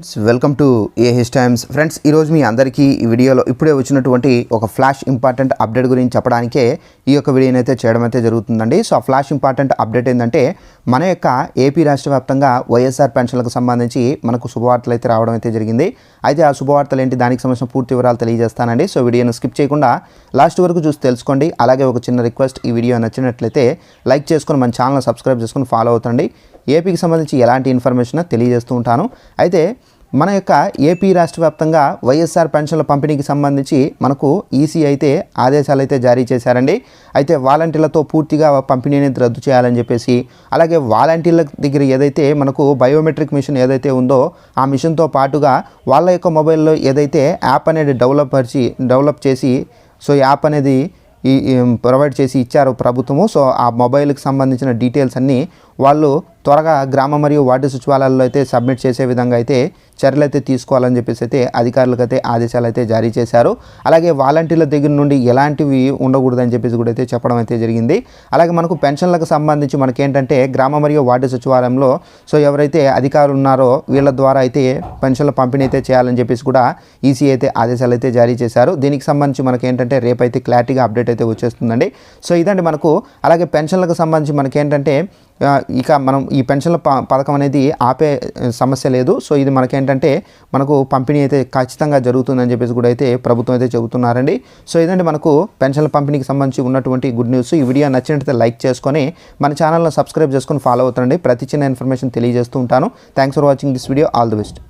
Friends welcome to A H times friends ఈరోజు మీ అందరికీ ఈ వీడియోలో ఇప్పుడే వచ్చినటువంటి ఒక ఫ్లాష్ ఇంపార్టెంట్ అప్డేట్ గురించి చెప్పడానికే ఈ యొక్క వీడియోని అయితే చేయడం అయితే జరుగుతుందండి. సో ఆ ఫ్లాష్ ఇంపార్టెంట్ అప్డేట్ ఏంటంటే మన యొక్క ఏపీ రాష్ట్ర వ్యాప్తంగా వైఎస్ఆర్ పెన్షన్లకు సంబంధించి మనకు శుభవార్తలు అయితే రావడం అయితే జరిగింది. అయితే ఆ శుభవార్తలు ఏంటి దానికి సంబంధించిన పూర్తి వివరాలు తెలియజేస్తానండి. సో వీడియోను స్కిప్ చేయకుండా లాస్ట్ వరకు చూసి తెలుసుకోండి. అలాగే ఒక చిన్న రిక్వెస్ట్ ఈ వీడియో నచ్చినట్లయితే లైక్ చేసుకొని మన ఛానల్ సబ్స్క్రైబ్ చేసుకొని ఫాలో అవుతండి. ఏపీకి సంబంధించి ఎలాంటి ఇన్ఫర్మేషన్ తెలియజేస్తూ ఉంటాను. అయితే మన యొక్క ఏపీ రాష్ట్ర వ్యాప్తంగా వైఎస్ఆర్ పెన్షన్ల పంపిణీకి సంబంధించి మనకు ఈసీ అయితే ఆదేశాలు అయితే జారీ చేశారండి. అయితే వాలంటీర్లతో పూర్తిగా పంపిణీ అనేది రద్దు చేయాలని చెప్పేసి అలాగే వాలంటీర్ల దగ్గర ఏదైతే మనకు బయోమెట్రిక్ మిషన్ ఏదైతే ఉందో ఆ మిషన్తో పాటుగా వాళ్ళ యొక్క మొబైల్లో ఏదైతే యాప్ అనేది డెవలప్ పరిచి డెవలప్ చేసి సో యాప్ అనేది ఈ ఈ ప్రొవైడ్ చేసి ఇచ్చారు ప్రభుత్వము. సో ఆ మొబైల్కి సంబంధించిన డీటెయిల్స్ అన్నీ వాళ్ళు త్వరగా గ్రామ మరియు వార్డు సచివాలయాల్లో అయితే సబ్మిట్ చేసే విధంగా అయితే చర్యలు అయితే తీసుకోవాలని చెప్పేసి అయితే అధికారులకు అయితే ఆదేశాలు అయితే జారీ చేశారు. అలాగే వాలంటీర్ల దగ్గర నుండి ఎలాంటివి ఉండకూడదని చెప్పేసి కూడా అయితే చెప్పడం అయితే జరిగింది. అలాగే మనకు పెన్షన్లకు సంబంధించి మనకేంటంటే గ్రామ మరియు వార్డు సచివాలయంలో సో ఎవరైతే అధికారులు ఉన్నారో వీళ్ళ ద్వారా అయితే పెన్షన్ల పంపిణీ అయితే చేయాలని చెప్పేసి కూడా ఈసీ అయితే ఆదేశాలు అయితే జారీ చేశారు. దీనికి సంబంధించి మనకి ఏంటంటే రేపైతే క్లారిటీగా అప్డేట్ అయితే వచ్చేస్తుందండి. సో ఇదండి మనకు అలాగే పెన్షన్లకు సంబంధించి మనకేంటంటే ఇక మనం ఈ పెన్షన్ల ప- పథకం అనేది ఆపే సమస్య లేదు. సో ఇది మనకేంటంటే మనకు పంపిణీ అయితే ఖచ్చితంగా జరుగుతుందని చెప్పేసి కూడా అయితే ప్రభుత్వం అయితే చెబుతున్నారండి. సో ఇదండి మనకు పెన్షన్ల పంపిణీకి సంబంధించి ఉన్నటువంటి గుడ్ న్యూస్. ఈ వీడియో నచ్చినట్లయితే లైక్ చేసుకొని మన ఛానల్ని సబ్స్క్రైబ్ చేసుకొని ఫాలో అవుతానండి ప్రతి చిన్న ఇన్ఫర్మేషన్ తెలియజేస్తూ ఉంటాను. Thanks for watching this video. All the best.